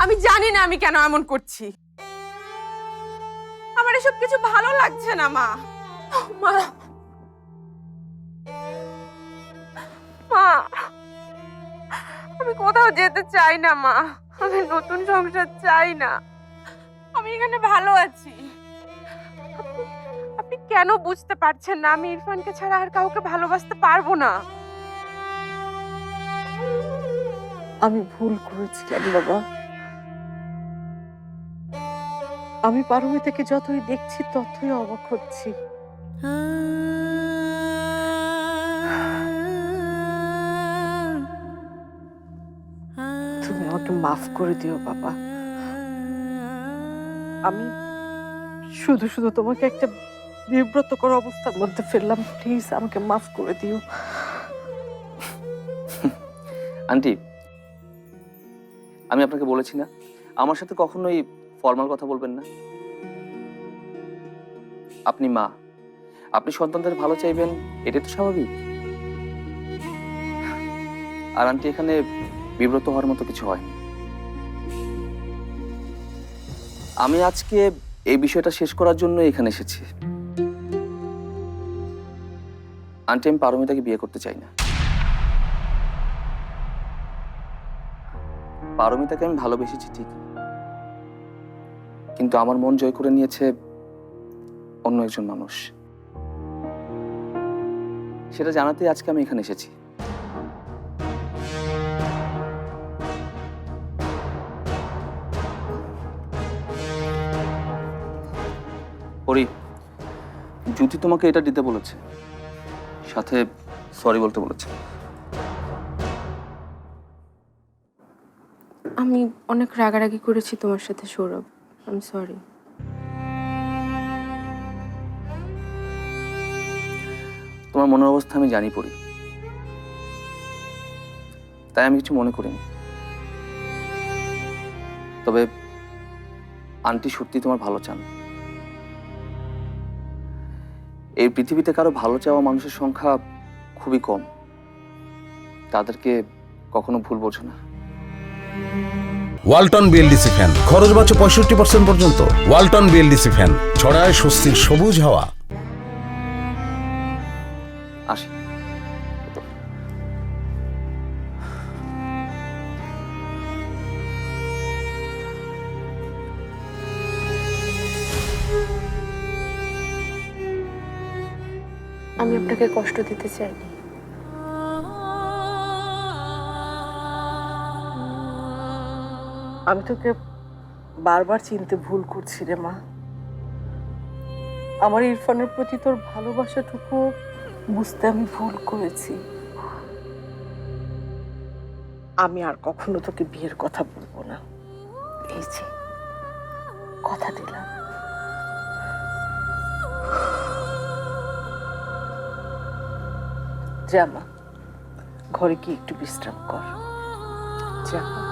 আমি জানি না আমি কেন এমন করছি। আমার এসব কিছু ভালো লাগছে না, মা। মা। মা। আমি কোথাও যেতে চাই না, মা। আমি নতুন সংসার চাই না। আমি এখানে ভালো আছি। আপনি কেন বুঝতে পারছেন না আমি ইরফানকে ছাড়া আর কাউকে ভালোবাসতে পারব না? আমি ভুল করেছিলাম, বাবা। আমি পারমিতাকে যতই দেখছি, ততই অবাক হচ্ছি। তুমি আমাকে মাফ করে দিও, বাবা। আমি শুধু শুধু তোমাকে একটা বিব্রতকর অবস্থার মধ্যে ফেললাম। প্লিজ, আমাকে মাফ করে দিও। আন্টি, আমি আপনাকে বলেছি না। আমার সাথে কখনোই ফর্মাল কথা বলবেন না? আপনি মা। আপনি সন্তানদের ভালো চাইবেন, এটাই তো স্বাভাবিক। আর আন্টি এখানে বিব্রত হওয়ার মতো কিছু হয় আমি আজকে এই বিষয়টা শেষ করার জন্য এখানে এসেছি। আন্টি, আমি পারমিতাকে বিয়ে করতে চাই না। পারমিতাকে আমি ভালোবেসেছি ঠিকই। কিন্তু আমার মন জয় করে নিয়েছে অন্য একজন মানুষ। সেটা জানাতেই আজকে আমি এখানে এসেছি। পরি জ্যোতি তোমাকে এটা দিতে বলেছে। সাথে সরি বলতে বলেছে। আমি অনেক রাগারাগি করেছি তোমার সাথে, সৌরভ। আমি সরি তোমার মনের অবস্থা আমি জানি পড়ি তাই আমি কিছু মনে করিনি। তবে আন্টি সত্যি তোমার ভালো চান। এই পৃথিবীতে কারও ভালো চাওয়া মানুষের সংখ্যা খুবই কম। তাদেরকে কখনো ভুল বোঝো না। Walton BLDC fan. খরচ বাঁচো পঁয়ষট্টি পার্সেন্ট পর্যন্ত। Walton BLDC fan. ছড়ায় স্বস্তির সবুজ হাওয়া। আসি। আমি আপনাকে কষ্ট দিতে চাইনি। আমি তোকে বারবার চিনতে ভুল করছি রে মা। আমার ইরফানের প্রতি তোর ভালোবাসাটুকু বুঝতে আমি ভুল করেছি। আমি আর কখনো তোকে বিয়ের কথা বলব না। এই যে, কথা দিলাম। যা মা, ঘরে কি একটু বিশ্রাম কর। যা